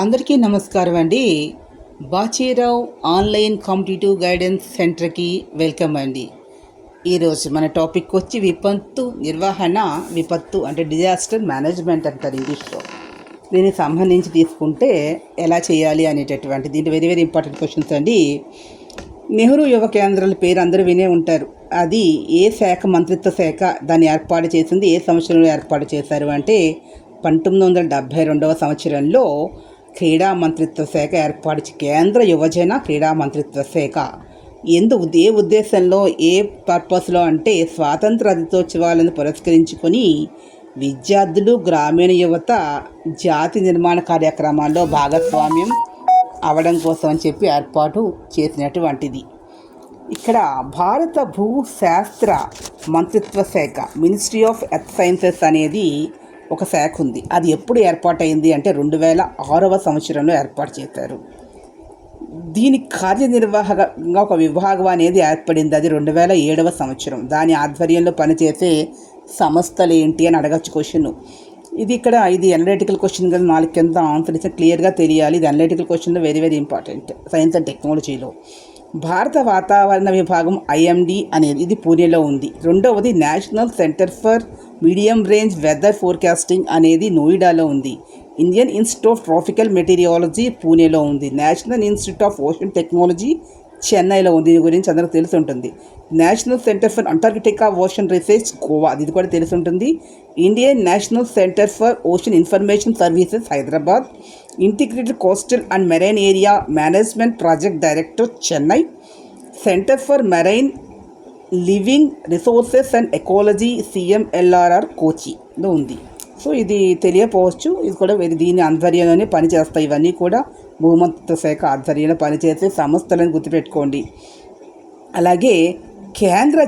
అందరికీ నమస్కారం అండి. బాచీరావు ఆన్లైన్ కాంపిటేటివ్ గైడెన్స్ సెంటర్కి వెల్కమ్ అండి. ఈరోజు మన టాపిక్ వచ్చి విపత్తు నిర్వహణ విపత్తు అంటే డిజాస్టర్ మేనేజ్మెంట్ అంటారు ఇంగ్లీష్లో. దీనికి సంబంధించి తీసుకుంటే ఎలా చేయాలి అనేటటువంటి దీంట్లో వెరీ వెరీ ఇంపార్టెంట్ క్వశ్చన్స్ అండి. నెహ్రూ యువ కేంద్రాల పేరు అందరూ వినే ఉంటారు. అది ఏ శాఖ మంత్రిత్వ శాఖ దాన్ని ఏర్పాటు చేసింది ఏ సంవత్సరంలో ఏర్పాటు చేశారు అంటే పంతొమ్మిది వందల డెబ్భై రెండవ సంవత్సరంలో క్రీడా మంత్రిత్వ శాఖ ఏర్పాటు కేంద్ర యువజన క్రీడా మంత్రిత్వ శాఖ. ఎందు ఏ ఉద్దేశంలో ఏ పర్పస్లో అంటే స్వాతంత్ర రజతోత్సవాలను పురస్కరించుకొని విద్యార్థులు గ్రామీణ యువత జాతి నిర్మాణ కార్యక్రమాల్లో భాగస్వామ్యం అవడం కోసం అని చెప్పి ఏర్పాటు చేసినటువంటిది. ఇక్కడ భారత భూశాస్త్ర మంత్రిత్వ శాఖ మినిస్ట్రీ ఆఫ్ ఎర్త్ సైన్సెస్ అనేది ఒక శాఖ ఉంది. అది ఎప్పుడు ఏర్పాటైంది అంటే రెండు వేల ఆరవ సంవత్సరంలో ఏర్పాటు చేశారు. దీని కార్యనిర్వాహకంగా ఒక విభాగం అనేది ఏర్పడింది. అది రెండు వేల ఏడవ సంవత్సరం. దాని ఆధ్వర్యంలో పనిచేసే సంస్థలు ఏంటి అని అడగచ్చు క్వశ్చన్ ఇది ఇక్కడ ఇది అనలిటికల్ క్వశ్చన్ కదా నాలుగు కింద ఆన్సర్ ఇస్తే క్లియర్గా తెలియాలి. ఇది అనలిటికల్ క్వశ్చన్లో very very important science and టెక్నాలజీలో భారత వాతావరణ విభాగం ఐఎండి అనేది ఇది పూణేలో ఉంది. రెండవది national centre for medium range weather forecasting అనేది నోయిడాలో ఉంది. Indian institute of tropical meteorology పూణేలో ఉంది. National institute of ocean technology చెన్నైలో ఉంది. దీని గురించి అందరికి తెలిసి ఉంటుంది national centre for Antarctica ocean research Goa. ఇది కూడా తెలిసి ఉంటుంది Indian national centre for ocean information services Hyderabad. Integrated coastal and marine area management project director Chennai. Centre for marine living resources and ecology CMLRR కోచిలో ఉంది. So ఇది తెలియపోవచ్చు. ఇది కూడా దీని ఆధ్వర్యంలోనే పనిచేస్తాయి ఇవన్నీ కూడా. భూమంత్రిత్వ శాఖ ఆధ్వర్యంలో పనిచేసే సంస్థలను గుర్తుపెట్టుకోండి. అలాగే కేంద్ర